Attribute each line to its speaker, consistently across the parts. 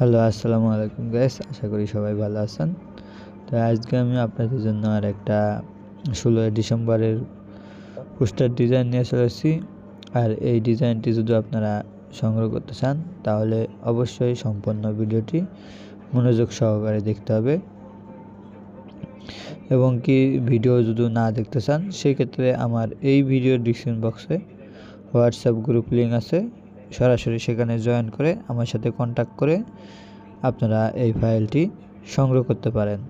Speaker 1: Hello আসসালামু আলাইকুম guys আশা করি সবাই ভালো আছেন। তো আজকে আমি আপনাদের জন্য আর একটা ষোলোই ডিসেম্বরের পোস্টার ডিজাইন নিয়ে চলে এসেছি। আর এই ডিজাইনটি যদি আপনারা সংগ্রহ করতে চান, তাহলে অবশ্যই সম্পূর্ণ ভিডিওটি মনোযোগ সহকারে দেখতে হবে। এবং কি ভিডিও যদি না দেখতে চান, সেক্ষেত্রে আমার এই ভিডিও ডিসক্রিপশন বক্সে হোয়াটসঅ্যাপ গ্রুপ লিঙ্ক আছে। সরাসরি সেখানে জয়েন করে আমার সাথে কন্ট্যাক্ট করে আপনারা এই ফাইলটি সংগ্রহ করতে পারেন।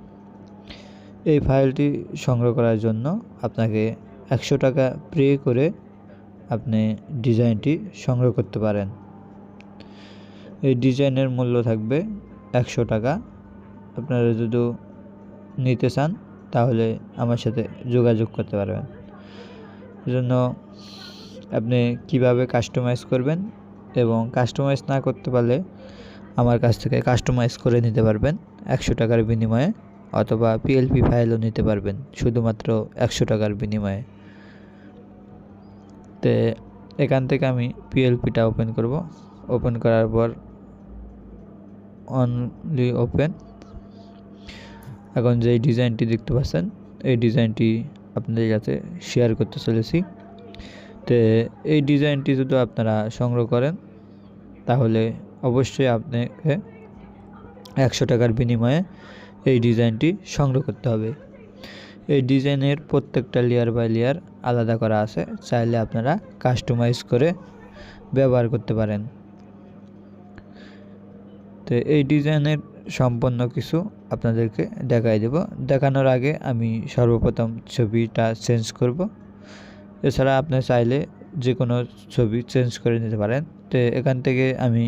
Speaker 1: এই ফাইলটি সংগ্রহ করার জন্য আপনাকে একশো টাকা পে করে আপনি ডিজাইনটি সংগ্রহ করতে পারেন। এই ডিজাইনের মূল্য থাকবে একশো টাকা। আপনারা যদি নিতে চান, তাহলে আমার সাথে যোগাযোগ করতে পারবেন। জন্য আপনি কীভাবে কাস্টমাইজ করবেন এবং কাস্টমাইজ না করতে পারলে আমার কাছ থেকে কাস্টমাইজ করে নিতে পারবেন একশো টাকার বিনিময়ে অথবা পিএলপি ফাইলও নিতে পারবেন শুধুমাত্র একশো টাকার বিনিময়ে। তো এখান থেকে আমি পিএলপিটা ওপেন করব। ওপেন করার পর অনলি ওপেন এখন যে ডিজাইনটি দেখতে পাচ্ছেন, এই ডিজাইনটি আপনাদের কাছে শেয়ার করতে চলেছি। তো এই ডিজাইনটি যদি আপনারা সংগ্রহ করেন, তাহলে অবশ্যই আপনাকে একশো টাকার বিনিময়ে এই ডিজাইনটি সংগ্রহ করতে হবে। এই ডিজাইনের প্রত্যেকটা লেয়ার বাই লেয়ার আলাদা করা আছে, চাইলে আপনারা কাস্টমাইজ করে ব্যবহার করতে পারেন। তো এই ডিজাইনের সম্পন্ন কিছু আপনাদেরকে দেখাই দেব। দেখানোর আগে আমি সর্বপ্রথম ছবিটা চেঞ্জ করব। এছাড়া আপনি চাইলে যে কোনো ছবি চেঞ্জ করে নিতে পারেন। তো এখান থেকে আমি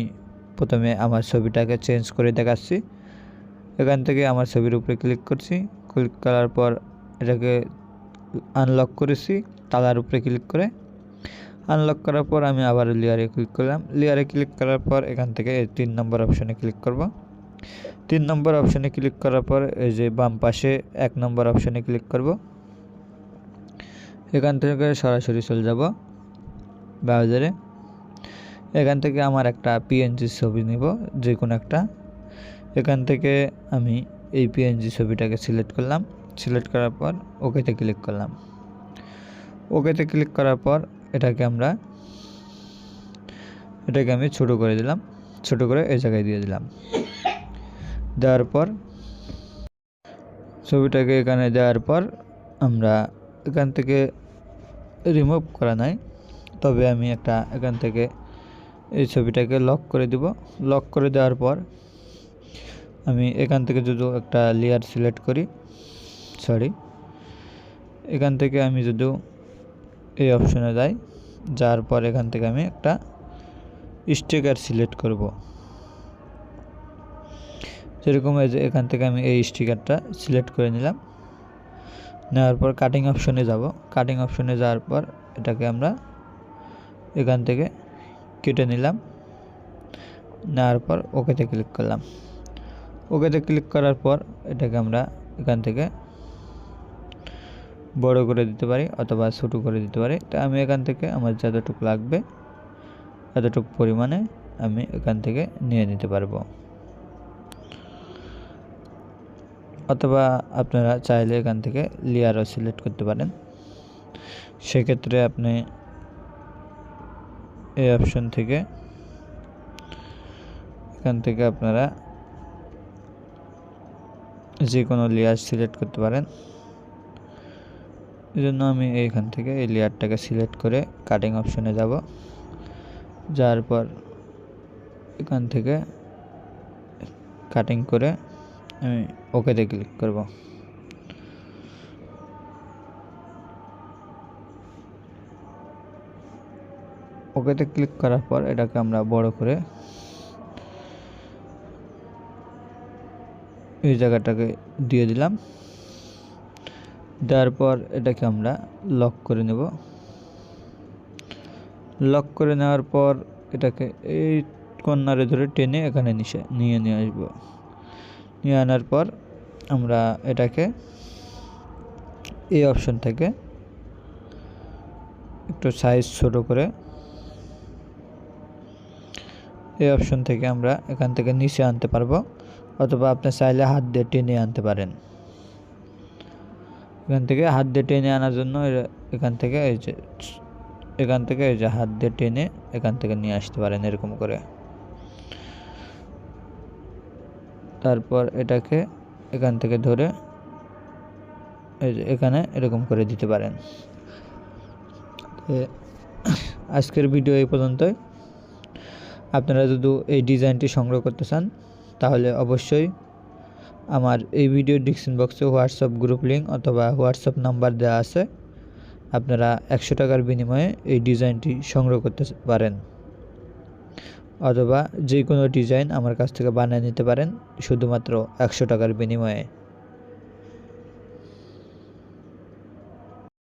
Speaker 1: প্রথমে আমার ছবিটাকে চেঞ্জ করে দেখাচ্ছি। এখান থেকে আমার ছবির উপরে ক্লিক করছি। ক্লিক করার পর এটাকে আনলক করেছি তালার উপরে ক্লিক করে। আনলক করার পর আমি আবার লেয়ারে ক্লিক করলাম। লেয়ারে ক্লিক করার পর এখান থেকে তিন নম্বর অপশানে ক্লিক করব। তিন নম্বর অপশানে ক্লিক করার পর এই যে বাম পাশে এক নম্বর অপশানে ক্লিক করব। এখান থেকে সরাসরি চলে যাব ব্রাউজারে এখান থেকে আমার একটা পিএনজি ছবি নিব যে কোনো একটা। এখান থেকে আমি এই পিএনজি ছবিটাকে সিলেক্ট করলাম। সিলেক্ট করার পর ওকেতে ক্লিক করলাম। ওকেতে ক্লিক করার পর এটাকে আমরা, এটাকে আমি ছোট করে দিলাম। ছোট করে এই জায়গায় দিয়ে দিলাম। দেওয়ার পর, ছবিটাকে এখানে দেওয়ার পর আমরা এখান থেকে রিমুভ করা নাই। তবে আমি একটা এখান থেকে এই ছবিটাকে লক করে দিব। লক করে দেওয়ার পর আমি এখান থেকে যদি একটা লেয়ার সিলেক্ট করি সরি এখান থেকে আমি যদি এই অপশনে যাই যাওয়ার পর এখান থেকে আমি একটা স্টিকার সিলেক্ট করব। যেরকম এখান থেকে আমি এই স্টিকারটা সিলেক্ট করে নিলাম। নেওয়ার পর কাটিং অপশনে যাব। কাটিং অপশনে যাওয়ার পর এটাকে আমরা এখান থেকে কেটে নিলাম। নেওয়ার পর ওকেতে ক্লিক করলাম। ওকেতে ক্লিক করার পর এটাকে আমরা এখান থেকে বড় করে দিতে পারি অথবা ছোটো করে দিতে পারি। তো আমি এখান থেকে আমার যতটুকু লাগবে, এতটুকু পরিমাণে আমি এখান থেকে নিয়ে নিতে পারব। অথবা আপনারা চাইলে এখান থেকে লেয়ারও সিলেক্ট করতে পারেন। সেক্ষেত্রে আপনি এই অপশন থেকে এখান থেকে আপনারা যে কোনো লেয়ার সিলেক্ট করতে পারেন। এই জন্য আমি এইখান থেকে এই লেয়ারটাকে সিলেক্ট করে কাটিং অপশনে যাব। যাওয়ার পর এখান থেকে কাটিং করে আমি ওকেতে ক্লিক করব। ওকেতে ক্লিক করার পর এটাকে আমরা বড় করে এই জায়গাটাকে দিয়ে দিলাম। দেওয়ার পর এটাকে আমরা লক করে নেব। লক করে নেওয়ার পর এটাকে এই কর্নারে ধরে টেনে এখানে নিয়ে নিয়ে আসব। নিয়ে আনার পর আমরা এটাকে এই অপশন থেকে একটু সাইজ ছোট করে এই অপশন থেকে আমরা এখান থেকে নিচে আনতে পারব, অথবা আপনি চাইলে হাত দিয়ে টেনে আনতে পারেন। এখান থেকে হাত দিয়ে টেনে আনার জন্য এখান থেকে এই যে, এখান থেকে এই যে হাত দিয়ে টেনে এখান থেকে নিয়ে আসতে পারেন এরকম করে। তারপর এটাকে এখান থেকে ধরে এখানে এরকম করে দিতে পারেন। আজকের ভিডিও এই পর্যন্তই। আপনারা যদি এই ডিজাইনটি সংগ্রহ করতে চান, তাহলে অবশ্যই আমার এই ভিডিও ডিসক্রিপশন বক্সে হোয়াটসঅ্যাপ গ্রুপ লিঙ্ক অথবা হোয়াটসঅ্যাপ নাম্বার দেওয়া আছে। আপনারা একশো টাকার বিনিময়ে এই ডিজাইনটি সংগ্রহ করতে পারেন। অথবা যে কোনো ডিজাইন আমার কাছ থেকে বানিয়ে নিতে পারেন শুধুমাত্র একশো টাকার বিনিময়ে।